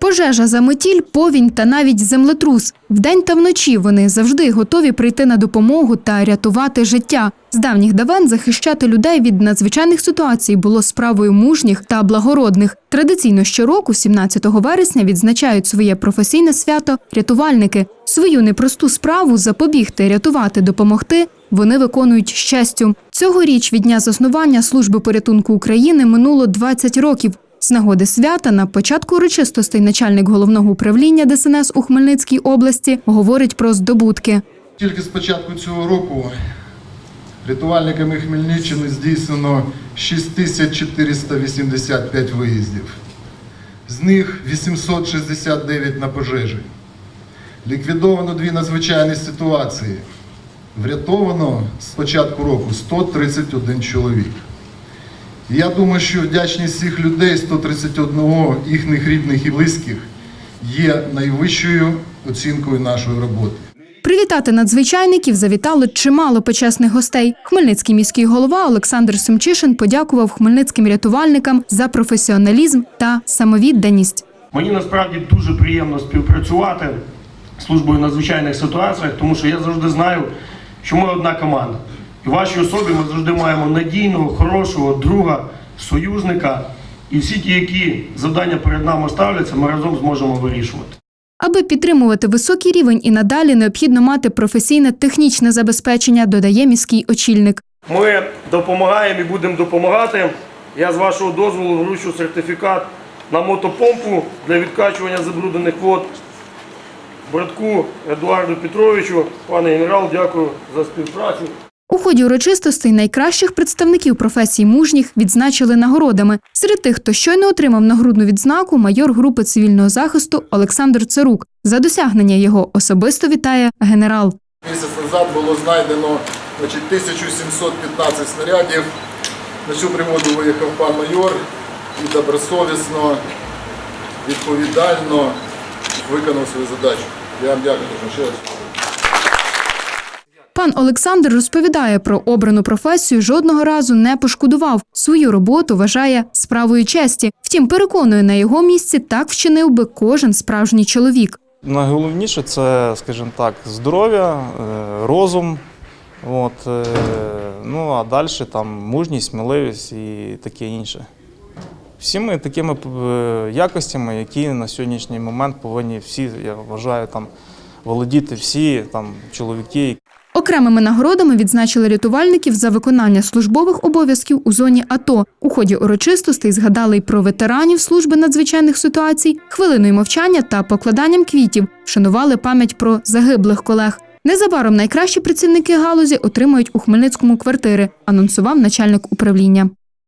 Пожежа, заметіль, повінь та навіть землетрус. Вдень та вночі вони завжди готові прийти на допомогу та рятувати життя. З давніх давен захищати людей від надзвичайних ситуацій було справою мужніх та благородних. Традиційно щороку, 17 вересня, відзначають своє професійне свято рятувальники. Свою непросту справу запобігти, рятувати, допомогти вони виконують з честю. Цьогоріч від дня заснування служби порятунку України минуло 20 років. З нагоди свята на початку урочистостей начальник головного управління ДСНС у Хмельницькій області говорить про здобутки. Тільки з початку цього року рятувальниками Хмельниччини здійснено 6485 виїздів. З них 869 на пожежі. Ліквідовано дві надзвичайні ситуації. Врятовано з початку року 131 чоловік. І Я думаю, що вдячність всіх людей, 131 їхніх рідних і близьких, є найвищою оцінкою нашої роботи. Привітати надзвичайників завітало чимало почесних гостей. Хмельницький міський голова Олександр Семчишин подякував хмельницьким рятувальникам за професіоналізм та самовідданість. Мені насправді дуже приємно співпрацювати з службою надзвичайних ситуаціях, тому що я завжди знаю, що ми одна команда. І в вашій особі ми завжди маємо надійного, хорошого друга, союзника. І всі ті, які завдання перед нами ставляться, ми разом зможемо вирішувати. Аби підтримувати високий рівень і надалі необхідно мати професійне технічне забезпечення, додає міський очільник. Ми допомагаємо і будемо допомагати. Я з вашого дозволу вручу сертифікат на мотопомпу для відкачування забруднених вод. Братку Едуарду Петровичу, пане генерал, дякую за співпрацю. У ході урочистостей найкращих представників професій мужніх відзначили нагородами. Серед тих, хто щойно отримав нагрудну відзнаку, майор групи цивільного захисту Олександр Царук. За досягнення його особисто вітає генерал. Місяць назад було знайдено значить, 1715 снарядів. На цю пригоду виїхав пан майор і добросовісно, відповідально виконав свою задачу. Я вам дякую дуже ще раз. Пан Олександр розповідає про обрану професію, жодного разу не пошкодував. Свою роботу вважає справою честі. Втім, переконує, на його місці так вчинив би кожен справжній чоловік. Найголовніше це, скажімо так, здоров'я, е, розум. От, е, ну а далі там мужність, сміливість і таке інше. Всіми такими е, якостями, які на сьогоднішній момент повинні всі, я вважаю, там володіти всі там чоловіки, Окремими нагородами відзначили рятувальників за виконання службових обов'язків у зоні АТО. У ході урочистостей згадали й про ветеранів служби надзвичайних ситуацій, хвилиною мовчання та покладанням квітів вшанували пам'ять про загиблих колег. Незабаром найкращі працівники галузі отримають у Хмельницькому квартири, анонсував начальник управління.